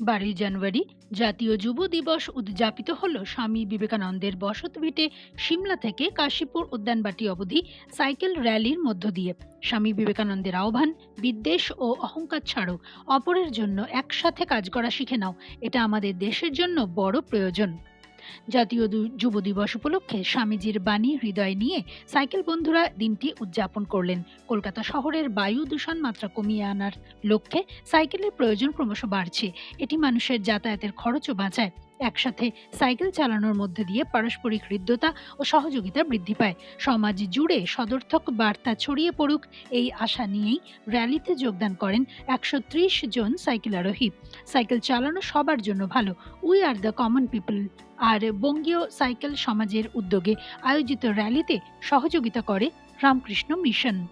বারোই জানুয়ারি জাতীয় যুব দিবস উদযাপিত হল স্বামী বিবেকানন্দের বসতভিটে সিমলা থেকে কাশীপুর উদ্যানবাটি অবধি সাইকেল র্যালির মধ্য দিয়ে। স্বামী বিবেকানন্দের আহ্বান, বিদ্বেষ ও অহংকার ছাড়ো, অপরের জন্য একসাথে কাজ করা শিখে নাও। এটা আমাদের দেশের জন্য বড় প্রয়োজন। জাতীয় যুব দিবস উপলক্ষে স্বামীজির বাণী, হৃদয় নিয়ে সাইকেল বন্ধুরা দিনটি উদযাপন করলেন। কলকাতা শহরের বায়ু দূষণ মাত্রা কমিয়ে আনার লক্ষ্যে সাইকেলের প্রয়োজন ক্রমশ বাড়ছে। এটি মানুষের যাতায়াতের খরচও বাঁচায়। একসাথে সাইকেল চালানোর মধ্যে দিয়ে পারস্পরিক হৃদ্যতা ও সহযোগিতা বৃদ্ধি পায়। সমাজ জুড়ে সদর্থক বার্তা ছড়িয়ে পড়ুক এই আশা নিয়েই র্যালিতে যোগদান করেন একশো ত্রিশ জন সাইকেল আরোহী। সাইকেল চালানো সবার জন্য ভালো। We are the common people. আর বঙ্গীয় সাইকেল সমাজের উদ্যোগে আয়োজিত র্যালিতে সহযোগিতা করে Ramakrishna mission.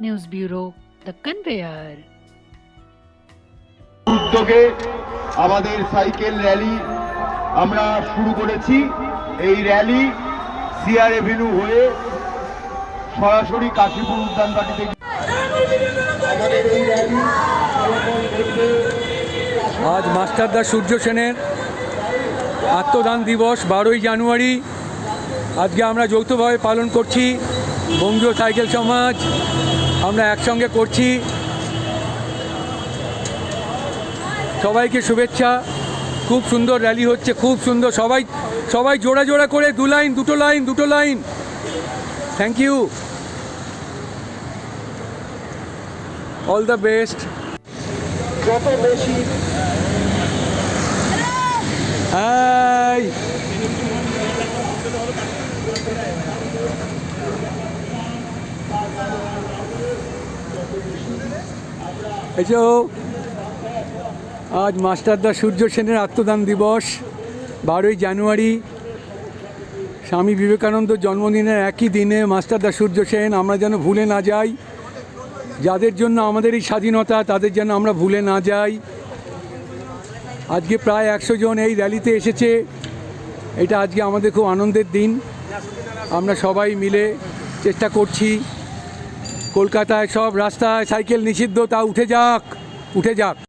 News bureau the conveyor. উদ্যোগে আমাদের সাইকেল র্যালি আমরা শুরু করেছি। এই র্যালি সিআর এভিনিউ হয়ে সরাসরি কাশীপুর এই র্যালি আজ মাস্টারদা সূর্য সেনের আত্মদান দিবস, বারোই জানুয়ারি। আজকে আমরা যৌথভাবে পালন করছি। বঙ্গীয় সাইকেল সমাজ আমরা একসঙ্গে করছি। সবাইকে শুভেচ্ছা। খুব সুন্দর র্যালি হচ্ছে, খুব সুন্দর। সবাই সবাই জোড়া জোড়া করে দু লাইন দুটো লাইন দুটো line thank you all the best যত হাই এসো আজ মাস্টারদা সূর্য সেনের আত্মদান দিবস, বারোই জানুয়ারি। স্বামী বিবেকানন্দ জন্মদিনের একই দিনে মাস্টারদা সূর্য সেন, আমরা যেন ভুলে না যাই। যাদের জন্য আমাদের এই স্বাধীনতা, তাদের যেন আমরা ভুলে না যাই। আজকে প্রায় একশো জন এই র্যালিতে এসেছে। এটা আজকে আমাদের খুব আনন্দের দিন। আমরা সবাই মিলে চেষ্টা করছি। কলকাতায় সব রাস্তায় সাইকেল নিষিদ্ধ, তা উঠে যাক উঠে যাক।